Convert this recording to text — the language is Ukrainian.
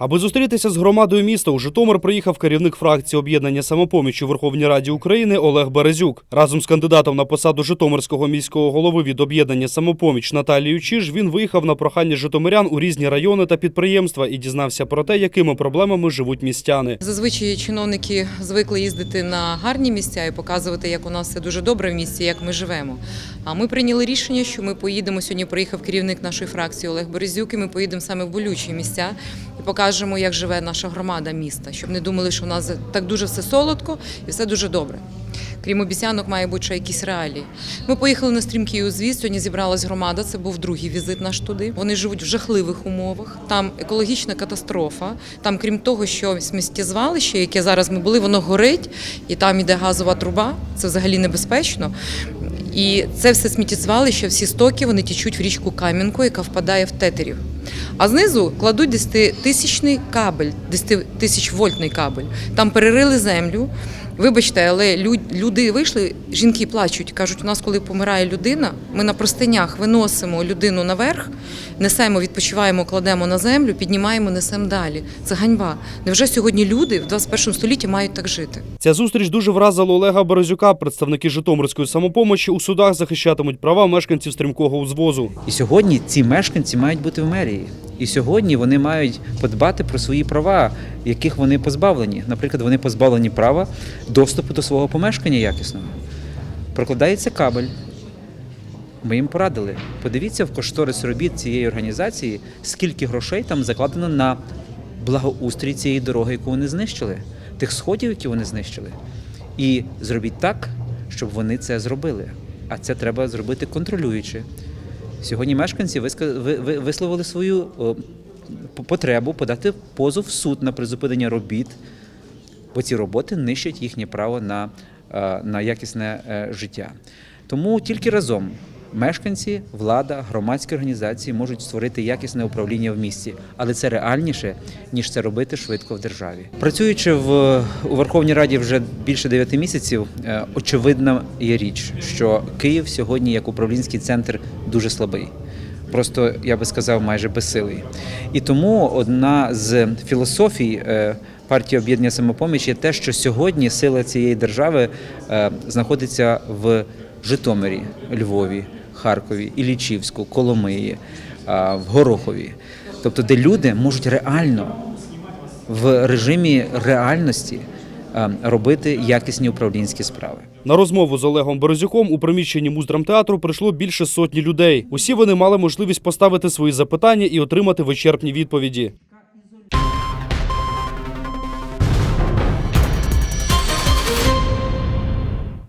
Аби зустрітися з громадою міста, у Житомир приїхав керівник фракції об'єднання самопоміч у Верховній Раді України Олег Березюк. Разом з кандидатом на посаду Житомирського міського голови від об'єднання самопоміч Наталією Чиж він виїхав на прохання житомирян у різні райони та підприємства і дізнався про те, якими проблемами живуть містяни. Зазвичай чиновники звикли їздити на гарні місця і показувати, як у нас все дуже добре в місті, як ми живемо. А ми прийняли рішення, що ми поїдемо сьогодні. Приїхав керівник нашої фракції Олег Березюк, і ми поїдемо саме в болючі місця і покажемо, як живе наша громада міста, щоб не думали, що у нас так дуже все солодко і все дуже добре. Крім обіцянок, має бути ще якісь реалії. Ми поїхали на стрімкий узвіз. Сьогодні зібралась громада. Це був другий візит наш туди. Вони живуть в жахливих умовах. Там екологічна катастрофа. Там, крім того, що сміттєзвалище, яке зараз ми були, воно горить, і там іде газова труба. Це взагалі небезпечно. І це все сміттєзвалище, всі стоки вони тічуть в річку Кам'янку, яка впадає в тетерів. А знизу кладуть 10-тисячний кабель, 10 вольтний кабель. Там перерили землю. Вибачте, але лю- люди вийшли, жінки плачуть. кажуть, у нас, коли помирає людина, ми на простинях виносимо людину наверх, несемо, відпочиваємо, кладемо на землю, піднімаємо, несемо далі. Це ганьба. Невже сьогодні люди в 21 столітті мають так жити? Ця зустріч дуже вразила Олега Березюка. Представники Житомирської самопомочі у судах захищатимуть права мешканців стрімкого узвозу. І сьогодні ці мешканці мають бути в мерії. І сьогодні вони мають подбати про свої права, яких вони позбавлені. Наприклад, вони позбавлені права доступу до свого помешкання якісного. Прокладається кабель. Ми їм порадили. Подивіться в кошторис робіт цієї організації, скільки грошей там закладено на благоустрій цієї дороги, яку вони знищили, тих сходів, які вони знищили. І зробіть так, щоб вони це зробили. А це треба зробити контролюючи. Сьогодні мешканці висловили свою потребу подати позов в суд на призупинення робіт, бо ці роботи нищать їхнє право на, е, на якісне е, життя. Тому тільки разом мешканці, влада, громадські організації можуть створити якісне управління в місті, але це реальніше, ніж це робити швидко в державі. Працюючи в у Верховній Раді вже більше 9 місяців, е, очевидна є річ, що Київ сьогодні як управлінський центр дуже слабий. Просто я би сказав, майже безсилий. І тому одна з філософій е, партії об'єднання самопоміч є те, що сьогодні сила цієї держави е, знаходиться в Житомирі, Львові, Харкові, Іллічівську, Коломиї, е, в Горохові. Тобто, де люди можуть реально в режимі реальності е, робити якісні управлінські справи. На розмову з Олегом Березюком у приміщенні муздрамтеатру прийшло більше сотні людей. Усі вони мали можливість поставити свої запитання і отримати вичерпні відповіді.